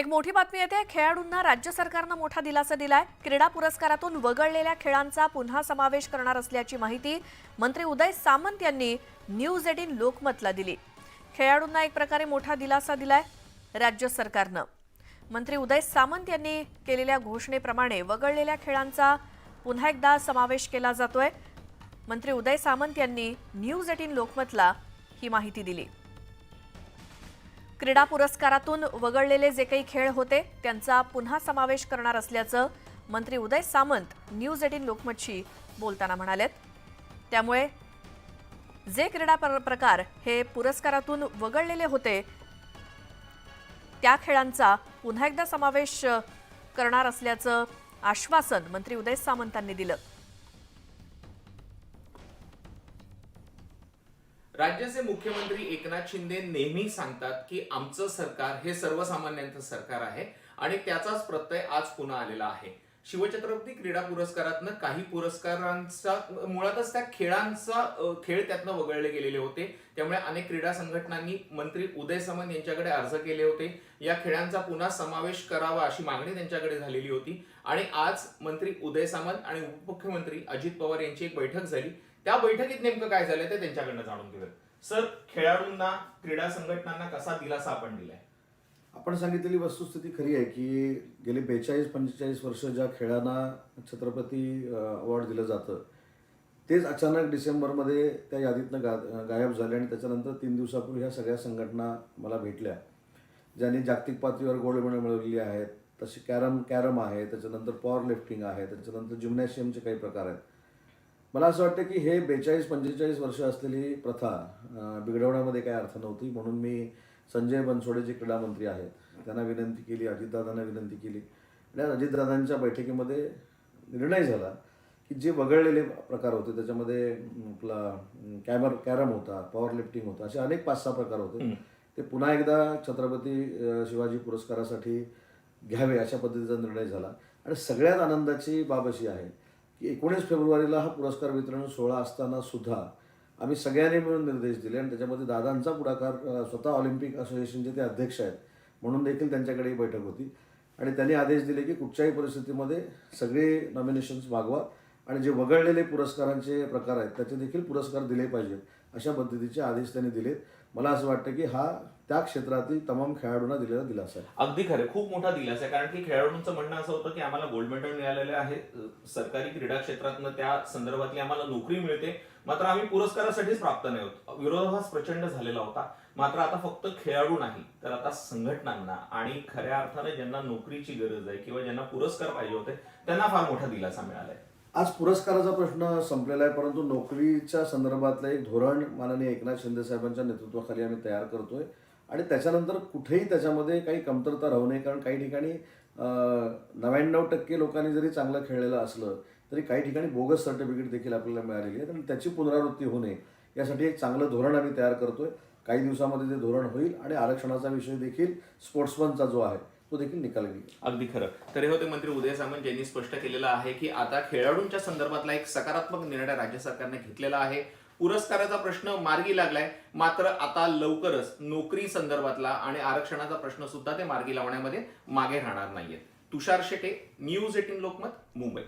एक मोठी बातमी येते. खेळाडूंना राज्य सरकारनं मोठा दिलासा दिलाय. क्रीडा पुरस्कारातून वगळलेल्या खेळांचा पुन्हा समावेश करणार असल्याची माहिती मंत्री उदय सामंत यांनी न्यूज एटीन लोकमतला दिली. खेळाडूंना एक प्रकारे मोठा दिलासा दिलाय राज्य सरकारनं. मंत्री उदय सामंत यांनी केलेल्या घोषणेप्रमाणे वगळलेल्या खेळांचा पुन्हा एकदा समावेश केला जातोय. मंत्री उदय सामंत यांनी न्यूज एटीन लोकमतला ही माहिती दिली. क्रीडा पुरस्कारातून वगळलेले जे काही खेळ होते त्यांचा पुन्हा समावेश करणार असल्याचं मंत्री उदय सामंत न्यूज एटीन लोकमतशी बोलताना म्हणालेत. त्यामुळे जे क्रीडा प्र- प्रकार हे पुरस्कारातून वगळलेले होते त्या खेळांचा पुन्हा एकदा समावेश करणार असल्याचं आश्वासन मंत्री उदय सामंतांनी दिलं. राज्याचे मुख्यमंत्री एकनाथ शिंदे नेहमी सांगतात की आमचं सरकार हे सर्वसामान्यांचं सरकार आहे आणि त्याचाच प्रत्यय आज पुन्हा आलेला आहे. शिवछत्रपती क्रीडा पुरस्कारातनं काही पुरस्कारांचा मुळातच त्या खेळांचा खेळ त्यातनं वगळले गेलेले होते. त्यामुळे अनेक क्रीडा संघटनांनी मंत्री उदय सामंत यांच्याकडे अर्ज केले होते. या खेळांचा पुन्हा समावेश करावा अशी मागणी त्यांच्याकडे झालेली होती. आणि आज मंत्री उदय सामंत आणि उपमुख्यमंत्री अजित पवार यांची एक बैठक झाली. त्या बैठकीत नेमकं काय झालं ते त्यांच्याकडनं जाणून घेऊयात. सर खेळाडूंना क्रीडा संघटनांना कसा दिलासा आपण दिलाय? आपण सांगितलेली वस्तुस्थिती खरी आहे की गेली बेचाळीस पंचेचाळीस वर्ष ज्या खेळांना छत्रपती अवॉर्ड दिलं जातं तेच अचानक डिसेंबरमध्ये त्या यादीतनं गा गायब झाले आणि त्याच्यानंतर तीन दिवसापूर्वी ह्या सगळ्या संघटना मला भेटल्या ज्यांनी जागतिक पातळीवर गोल्ड मेडल मिळवलेली आहेत तशी कॅरम कॅरम आहे त्याच्यानंतर पॉवर लिफ्टिंग आहे त्याच्यानंतर जिम्नॅशियमचे काही प्रकार आहेत. मला असं वाटतं की हे बेचाळीस पंचेचाळीस वर्ष असलेली प्रथा बिघडवण्यामध्ये काही अर्थ नव्हती म्हणून मी संजय बनसोडे जे क्रीडा मंत्री आहेत त्यांना विनंती केली अजितदादांना विनंती केली. आणि अजितदादांच्या बैठकीमध्ये निर्णय झाला की जे वगळलेले प्रकार होते त्याच्यामध्ये आपला कॅमर कॅरम होता पॉवर लिफ्टिंग होता असे अनेक पाच सहा प्रकार होते. ते पुन्हा एकदा छत्रपती शिवाजी पुरस्कारासाठी घ्यावे अशा पद्धतीचा निर्णय झाला. आणि सगळ्यात आनंदाची बाब अशी आहे की एकोणीस फेब्रुवारीला हा पुरस्कार वितरण सोहळा असताना सुद्धा आम्ही सगळ्यांनी मिळून निर्देश दिले आणि त्याच्यामध्ये दादांचा पुढाकार स्वतः ऑलिम्पिक असोसिएशनचे ते अध्यक्ष आहेत. म्हणून देखील त्यांच्याकडे ही बैठक होती. आणि त्यांनी आदेश दिले की कुठच्याही परिस्थितीमध्ये सगळे नॉमिनेशन्स मागवा आणि जे वगळलेले पुरस्कारांचे प्रकार आहेत त्याचे देखील पुरस्कार दिले पाहिजेत अशा पद्धतीचे आदेश त्यांनी दिलेत. मला असं वाटतं की हा त्या क्षेत्रातील तमाम खेळाडूंना दिलेला दिलासा आहे. अगदी खरं खूप मोठा दिलासा आहे. कारण की खेळाडूंचं म्हणणं असं होतं की आम्हाला गोल्ड मेडल मिळालेलं आहे. सरकारी क्रीडा क्षेत्रातनं त्या संदर्भातली आम्हाला नोकरी मिळते. मात्र आम्ही पुरस्कारासाठीच प्राप्त नाही होत. विरोधाभास प्रचंड झालेला होता. मात्र आता फक्त खेळाडू नाही तर आता संघटनांना आणि खऱ्या अर्थाने ज्यांना नोकरीची गरज आहे किंवा ज्यांना पुरस्कार पाहिजे होते त्यांना फार मोठा दिलासा मिळालाय. आज पुरस्काराचा प्रश्न संपलेला आहे परंतु नोकरीच्या संदर्भातलं एक धोरण माननीय एकनाथ शिंदे साहेबांच्या नेतृत्वाखाली आम्ही तयार करतोय. आणि त्याच्यानंतर कुठेही त्याच्यामध्ये काही कमतरता राहू नये कारण काही ठिकाणी नव्याण्णव टक्के लोकांनी जरी चांगलं खेळलेलं असलं तरी काही ठिकाणी बोगस सर्टिफिकेट देखील आपल्याला मिळालेली आहे. तर त्याची पुनरावृत्ती होऊ नये. यासाठी एक चांगलं धोरण आम्ही तयार करतोय. काही दिवसामध्ये ते धोरण होईल आणि आरक्षणाचा विषय देखील स्पोर्ट्समनचा जो आहे तो देखील निकाल घेईल. अगदी खरं. तर हे होते मंत्री उदय सामंत यांनी स्पष्ट केलेलं आहे की आता खेळाडूंच्या संदर्भातला एक सकारात्मक निर्णय राज्य सरकारने घेतलेला आहे. पुरस्काराचा प्रश्न मार्गी लागलाय. मात्र आता लवकरच नोकरी संदर्भातला आणि आरक्षणाचा प्रश्न सुद्धा ते मार्गी लावण्यामध्ये मागे राहणार नाहीये तुषार शेटे न्यूज एटीन लोकमत मुंबई.